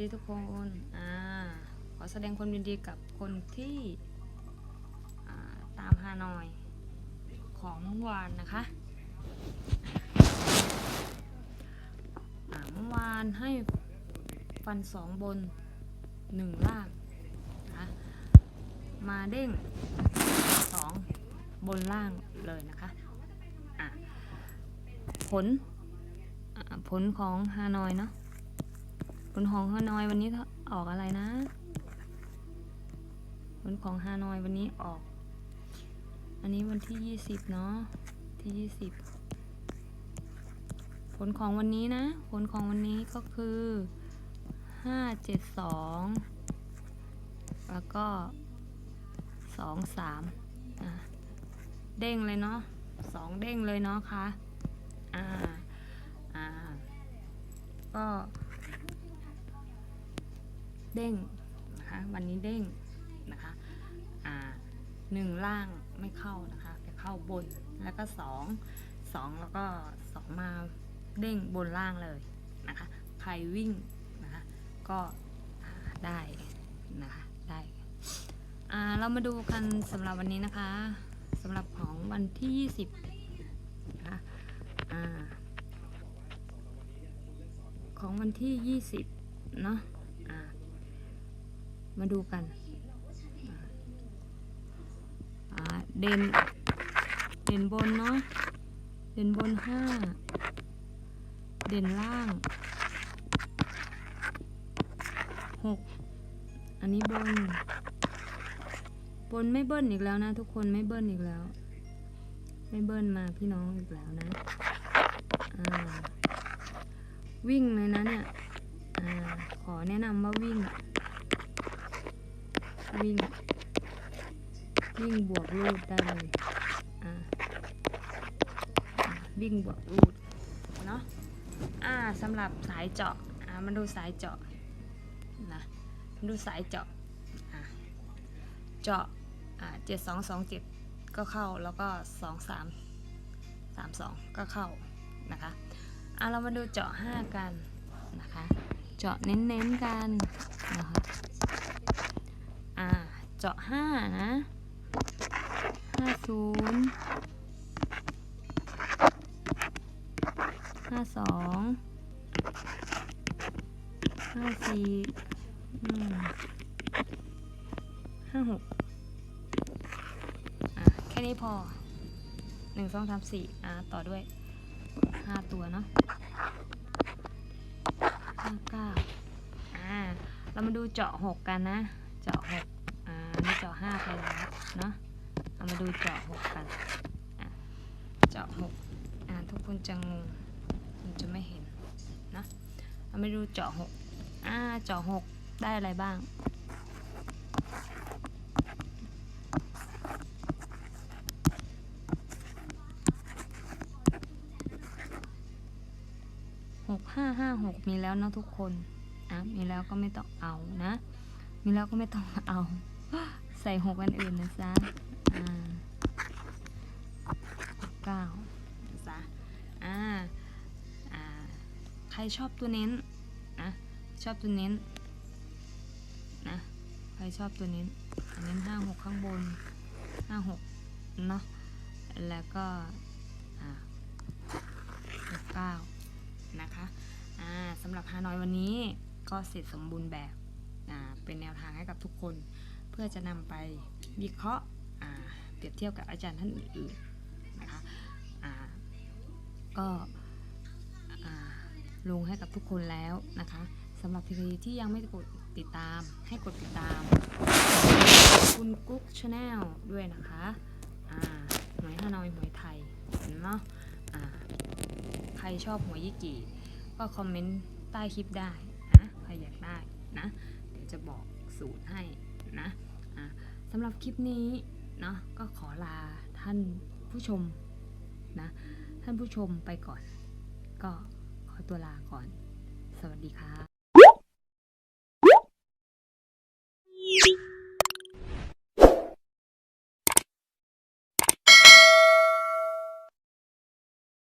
ดีทุกคน อ่า ขอแสดงความยินดีกับคนที่ตามฮานอยของเมื่อวานนะคะอ่าเมื่อวานให้ฟันสองบนหนึ่งล่างนะคะมาเด้งสองบนล่างเลยนะคะะผลผลของฮานอยเนาะ ผลของฮานอยวันนี้ออกอะไรนะผลของฮานอยวันนี้ออก อันนี้วันที่ยี่สิบเนาะที่ยี่สิบผลของวันนี้นะ ผลของวันนี้ก็คือห้าเจ็ดสองแล้วก็สองสามอะเด้งเลยเนาะสองเด้งเลยเนาะคะอ่าอ่าก็ เด้งนะคะวันนี้เด้งนะคะอ่าหนึ่งล่างไม่เข้านะคะแต่เข้าบนแล้วก็สองสองแล้วก็สองมาเด้งบนล่างเลยนะคะใครวิ่งนะคะก็ได้นะคะได้เรามาดูกันสำหรับวันนี้นะคะสำหรับของวันที่ 20นะคะอของวันที่ 20 เนาะ มาดูกันเด่นเด่นบนเนาะเด่นบนห้าเด่นล่างหกอันนี้บน บนไม่เบิ้ลอีกแล้วนะ ทุกคนไม่เบิ้ลอีกแล้ว ไม่เบิ้ลมาพี่น้องอีกแล้วนะวิ่งเลยนะเนี่ยอขอแนะนำว่าวิ่ง วิ่งวิ่งบวกรูดได้เลยอ่าวิ่งบวกรูดเนาะอ่าสำหรับสายเจาะอ่ามาดูสายเจาะนะมาดูสายเจาะอ่าเจาะอ่าเจ็ดสองสองเจ็ดก็เข้าแล้วก็สองสามสามสองก็เข้านะคะอ่าเรามาดูเจาะห้ากันนะคะ เจาะเน้นๆกันนะคะ เจาะห้านะห้าศูนย์ห้าสองห้าสี่ห้าหกอ่าแค่นี้พอหนึ่งสองสามสี่อ่าต่อด้วยห้าตัวเนาะห้าเก้าอ่า เรามาดูเจาะหกกันนะ เจาะหก อ่านี่เจาะห้าไปแล้วเนาะเรามาดูเจาะหกกันเจาะหกอ่าทุกคนจะงงมันจะไม่เห็นนะเรามาดูเจาะหกอ่าเจาะหกได้อะไรบ้างหกห้าห้าหกมีแล้วเนาะทุกคนอะมีแล้วก็ไม่ต้องเอานะ มีแล้วก็ไม่ต้องเอา ใส่หกอันอื่นนะจ๊ะอ่าเก้านะจ๊ะอ่าอ่า ใครชอบตัวเน้นนะชอบตัวเน้นนะใครชอบตัวเน้นเน้นห้าหกข้างบนห้าหกเนาะแล้วก็อ่าหกเก้านะคะอ่าสำหรับฮานอยวันนี้ก็เสร็จสมบูรณ์แบบอ่าเป็นแนวทางให้กับทุกคน พื่อจะนำไปวิเคราะห์เปรียบเทียบกับอาจารย์ท่านอื่นๆนะคะก็ลงให้กับทุกคนแล้วนะคะสำหรับทีที่ยังไม่กดติดตามให้กดติดตาม คุณกุ๊กชาแนลด้วยนะคะหวยฮานอยหวยไทยเนาะอ่าใครชอบหัวยี่กี่ ก็คอมเมนต์ใต้คลิปได้นะใครอยากได้นะ เดี๋ยวจะบอกสูตรให้นะ สำหรับคลิปนี้เนาะก็ขอลาท่านผู้ชมนะท่านผู้ชมไปก่อน ก็ขอตัวลาก่อน สวัสดีค่ะ